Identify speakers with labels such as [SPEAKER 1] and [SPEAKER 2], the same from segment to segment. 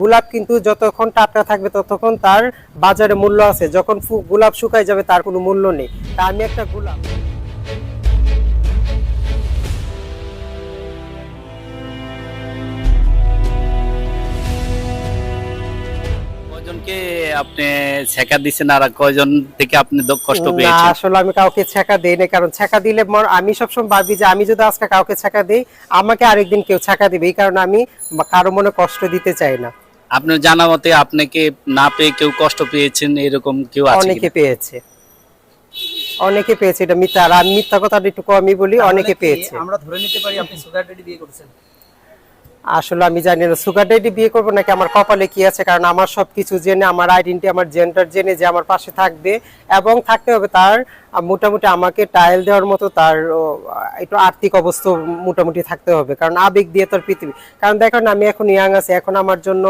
[SPEAKER 1] গোলাপ কিন্তু যতক্ষণ টাটকা থাকবে ততক্ষণ তার বাজারে মূল্য আছে। যখন গোলাপ শুকায় যাবে তার কোনো মূল্য নেই। তা আমি একটা গোলাপ
[SPEAKER 2] আপনি ছেঁকা দিচ্ছেন আর কয়জন থেকে আপনি দ- কষ্ট
[SPEAKER 1] না আসলে আমি কাউকে ছেঁকা দেই না কারণ ছেঁকা দিলে মর- আমি সবসময় ভাবি যে আমি যদি আজকে কাউকে ছেঁকা দিই আমাকে আরেকদিন কেউ ছেঁকা দিবে। এই কারণে আমি কারও মনে কষ্ট দিতে চাই না।
[SPEAKER 2] আপনার জানা মতে আপনাকে না পেয়ে কেউ কষ্ট পেয়েছেন? এরকম কেউ আছে
[SPEAKER 1] অনেকে? পেয়েছে। অনেকে পেয়েছে এটা মিথ্যা। আর আমি মিথ্যা কথা একটু কমই বলি অনেকে পেয়েছে।
[SPEAKER 3] আমরা ধরে নিতে পারি আপনি সুগার ডেডি বিয়ে করেছেন।
[SPEAKER 1] আসলে আমি জানি না সুগার ডেডি বিয়ে করব নাকি আমার কপালে কি আছে? কারণ আমার সব কিছু জেনে, আমার আইডেন্টি আমার জেন্ডার জেনে যে আমার পাশে থাকবে এবং থাকতে হবে তার মোটামুটি আমাকে টাইল দেওয়ার মতো তার একটু আর্থিক অবস্থা মোটামুটি থাকতে হবে। কারণ আবেগ দিয়ে তোর পৃথিবী। কারণ দেখেন আমি এখন ইয়াং আছি, এখন আমার জন্য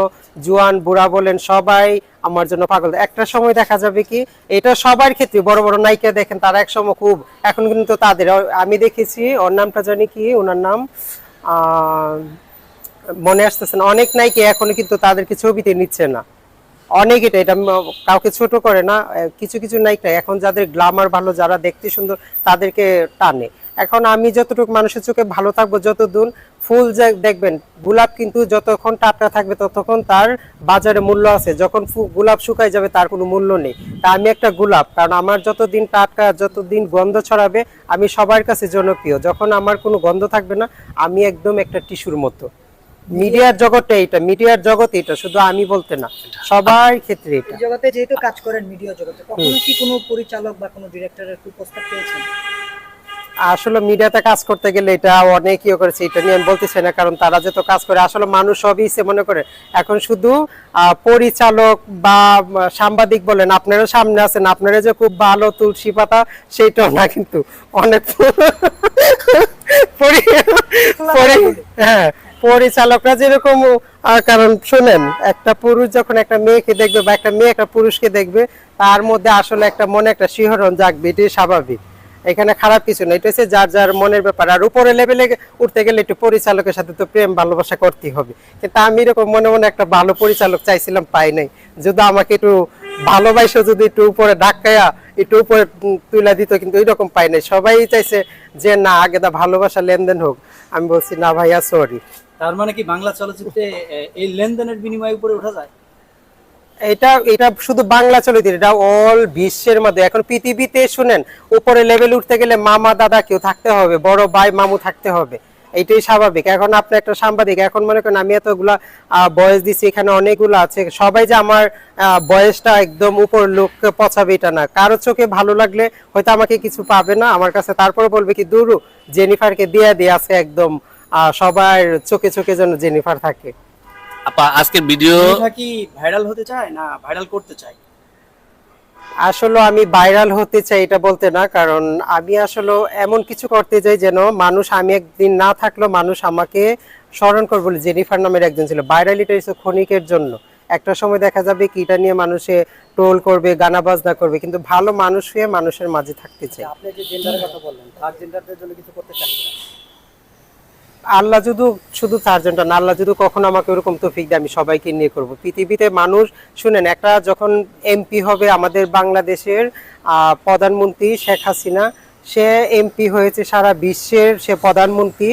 [SPEAKER 1] জুয়ান, বুড়া বলেন, সবাই আমার জন্য পাগল। একটা সময় দেখা যাবে কি, এটা সবার ক্ষেত্রে, বড় বড় নায়িকা দেখেন, তারা এক সময় খুব, এখন কিন্তু তাদের, আমি দেখেছি, ওর নামটা জানি কি, ওনার নাম মনে আসতেছে না। অনেক নায়িকা এখনও কিন্তু তাদেরকে ছবিতে নিচ্ছে না। অনেক এটা এটা কাউকে ছোট করে না কিছু কিছু নায়িকা এখন যাদের গ্লামার ভালো, যারা দেখতে সুন্দর, তাদেরকে টানে। এখন আমি যতটুকু মানুষের চোখে ভালো থাকব যতদিন ফুল দেখবেন, গোলাপ কিন্তু যতক্ষণ টাটকা থাকবে ততক্ষণ তার বাজারে মূল্য আছে। যখন গোলাপ শুকায় যাবে তার কোনো মূল্য নেই। তা আমি একটা গোলাপ, কারণ আমার যতদিন টাটকা, যতদিন গন্ধ ছড়াবে, আমি সবার কাছে জনপ্রিয়। যখন আমার কোনো গন্ধ থাকবে না, আমি একদম একটা টিস্যুর মতো। মিডিয়ার জগতে এটা মিডিয়ার জগতে এটা শুধু আমি বলতে না সবার ক্ষেত্রে এটা
[SPEAKER 4] জগতে যেহেতু কাজ করেন মিডিয়া জগতে কখনো কি কোনো পরিচালক বা কোনো ডিরেক্টরের প্রস্তাব পেয়েছেন?
[SPEAKER 1] আসলে মিডিয়াতে কাজ করতে গেলে এটা অনেক ইয়ে করেছে এটা নিয়ে আমি বলতে চাই না কারণ তারা যে তো কাজ করে আসলে মানুষ সবই সে মনে করে। এখন শুধু আহ, পরিচালক বা সাংবাদিক বলেন আপনারা সামনে আছেন আপনারা যে খুব ভালো তুলসী পাতা সেইটাও না কিন্তু অনেক হ্যাঁ পরিচালকরা যেরকম কারণ শোনেন, একটা পুরুষ যখন একটা মেয়েকে দেখবে বা একটা মেয়ে একটা পুরুষকে দেখবে, তার মধ্যে আসলে একটা মনে একটা শিহরণ জাগবে, এটাই স্বাভাবিক। এখানে খারাপ কিছু না, এটা হচ্ছে যার যার মনের ব্যাপার। আর উপরে লেভেলে উঠতে গেলে একটু পরিচালকের সাথে তো প্রেম, ভালোবাসা করতেই হবে। কিন্তু আমি এরকম মনে মনে একটা ভালো পরিচালক চাইছিলাম, পাই নাই। যদি আমাকে একটু ভালোবাসে, যদি একটু উপরে ধাক্কায়া, একটু উপরে তুলে দিত, কিন্তু এরকম পাই নাই। সবাই চাইছে যে, না, আগে তা ভালোবাসা লেনদেন হোক। আমি বলছি, না ভাইয়া সরি
[SPEAKER 3] তার মানে কি বাংলা চলচ্চিত্রে এই লেনদেনের বিনিময়ে উপরে ওঠা যায়?
[SPEAKER 1] এটা এটা শুধু বাংলা চলচ্চিত্র, এটা অল বিশ্বের মধ্যে। এখন পৃথিবীতে শুনেন, উপরে লেভেল উঠতে গেলে মামা, দাদা কেউ থাকতে হবে, বড় ভাই, মামু থাকতে হবে। এইটাই স্বাভাবিক। এখন আপনি একটা সাংবাদিক, এখন মনে করেন আমি এতগুলা বয়স দিচ্ছি এখানে অনেকগুলো আছে। সবাই যে আমার বয়সটা একদম উপর লোক পচাবে এটা না। কারও চোখে ভালো লাগলে হয়তো আমাকে কিছু পাবে না, আমার কাছে। তারপরে বলবে কি, দুরু জেনিফারকে দিয়ে দিয়ে আছে একদম। সবার চোখে চোখে যেন জেনিফার থাকে।
[SPEAKER 2] আপা আজকের ভিডিও
[SPEAKER 3] কি ভাইরাল হতে চায় না ভাইরাল করতে চায়?
[SPEAKER 1] আসলে আমি ভাইরাল হতে চাই এটা বলতে না কারণ আমি আসলে এমন কিছু করতে চাই যেন মানুষ আমি একদিন না থাকলেও মানুষ আমাকে স্মরণ করবে বলে জেনিফার নামের একজন ছিল। ভাইরালিটা হচ্ছে ক্ষণিকের জন্য। একটা সময় দেখা যাবে কি এটা নিয়ে মানুষে টোল করবে গানা বাজনা করবে কিন্তু ভালো মানুষ হয়ে মানুষের মাঝে থাকতে চাই।
[SPEAKER 4] আপনি যে জেন্ডারের কথা বললেন থার্ড জেন্ডারদের জন্য কিছু করতে চাচ্ছেন
[SPEAKER 1] আল্লাহ যদি শুধু চারজনটা না, আল্লাহ যদি কখনো আমাকে ওরকম তৌফিক দেয়, আমি সবাইকে নিয়ে করব। পৃথিবীতে মানুষ, শুনেন, একটা যখন এমপি হবে আমাদের বাংলাদেশের প্রধানমন্ত্রী শেখ হাসিনা, সে এমপি হয়েছে সারা বিশ্বের, সে প্রধানমন্ত্রী।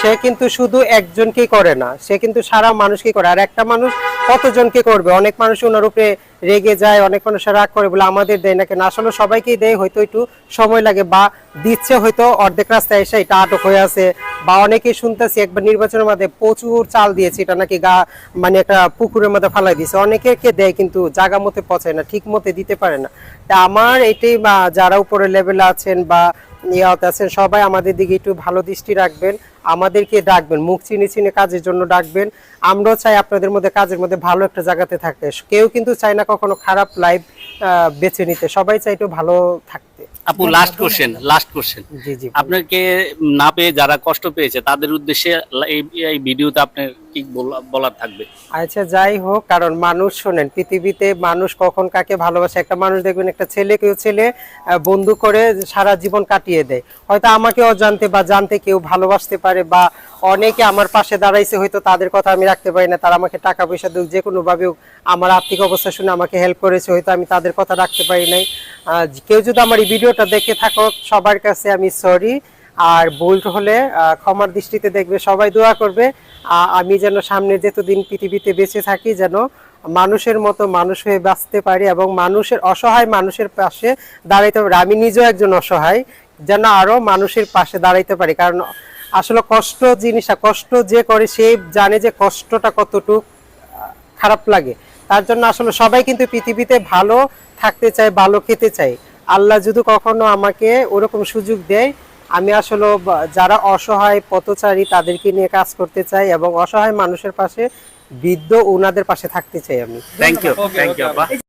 [SPEAKER 1] সে কিন্তু শুধু একজনকেই করে না, সে কিন্তু সারা মানুষকেই করে। আর একটা মানুষ কতজনকে করবে? অনেক মানুষ ওনার উপরে রেগে যায়, অনেক মানুষ রাগ করে বলে আমাদের দেয় না কেন আসলে সবাইকেই দেয়, হয়তো একটু সময় লাগে বা দিচ্ছে হয়তো অর্ধেক রাস্তায় এসে এটা আটক হয়ে আছে। বা অনেকেই শুনতেছি একবার নির্বাচনের মধ্যে প্রচুর চাল দিয়েছে, এটা নাকি গা মানে একটা পুকুরের মধ্যে ফালাই দিয়েছে। অনেকেকে দেয় কিন্তু জায়গা মতে পচায় না, ঠিক মতে দিতে পারে না। তা আমার এটাই যারা উপরে লেভেলে আছেন বা ইয়াতে আছেন। সবাই আমাদের দিকে একটু ভালো দৃষ্টি রাখবেন, আমাদেরকে ডাকবেন, মুখ চিনি চিনে কাজের জন্য ডাকবেন। আমরাও চাই আপনাদের মধ্যে কাজের মধ্যে ভালো একটা জায়গাতে থাকতে কেউ কিন্তু চাই না কখনো খারাপ লাইফ বেছে নিতে। সবাই চাই একটু ভালো থাকতে
[SPEAKER 2] আপু লাস্ট কোশ্চেন লাস্ট কোশ্চেন
[SPEAKER 1] জি জি।
[SPEAKER 2] আপনাকে না পেয়ে যারা কষ্ট পেয়েছে তাদের উদ্দেশ্যে এই ভিডিওতে আপনার কি বলার থাকবে?
[SPEAKER 1] আচ্ছা যাই হোক কারণ মানুষ শোনেন পৃথিবীতে মানুষ কখন কাকে ভালোবাসে? একটা মানুষ দেখবেন একটা ছেলে কেউ ছেলে বন্ধু করে সারা জীবন কাটিয়ে দেয়। হয়তো আমাকে অজান্তে বা জানতে কেউ ভালোবাসতে পারে বা অনেকে আমার পাশে দাঁড়াইছে হয়তো তাদের কথা আমি রাখতে পারি না। তারা আমাকে টাকা পয়সা দিক যে কোনো ভাবে আমার আর্থিক অবস্থা শুনে আমাকে হেল্প করেছে হয়তো আমি তাদের কথা রাখতে পারি নাই। কেউ যদি আমার এই ভিডিওটা দেখে থাকো, সবার কাছে আমি সরি আর ভুল হলে ক্ষমার দৃষ্টিতে দেখবে, সবাই দোয়া করবে। আমি যেন সামনে যতদিন পৃথিবীতে বেঁচে থাকি, যেন মানুষের মতো মানুষ হয়ে বাঁচতে পারি এবং মানুষের অসহায় মানুষের পাশে দাঁড়াইতে পারি। আমি নিজেও একজন অসহায়, যেন আরও মানুষের পাশে দাঁড়াইতে পারি। কারণ আসলে কষ্ট জিনিসটা, কষ্ট যে করে সে জানে যে কষ্টটা কতটুক খারাপ লাগে। তার জন্য আসলে সবাই কিন্তু পৃথিবীতে ভালো থাকতে চায় ভালো খেতে চায়। আল্লাহ যদি কখনো আমাকে ওরকম সুযোগ দেয় আমি আসলে যারা অসহায় পথচারী তাদেরকে নিয়ে কাজ করতে চাই এবং অসহায় মানুষের পাশে বৃদ্ধ ওনাদের পাশে থাকতে চাই আমি।
[SPEAKER 2] Thank you thank you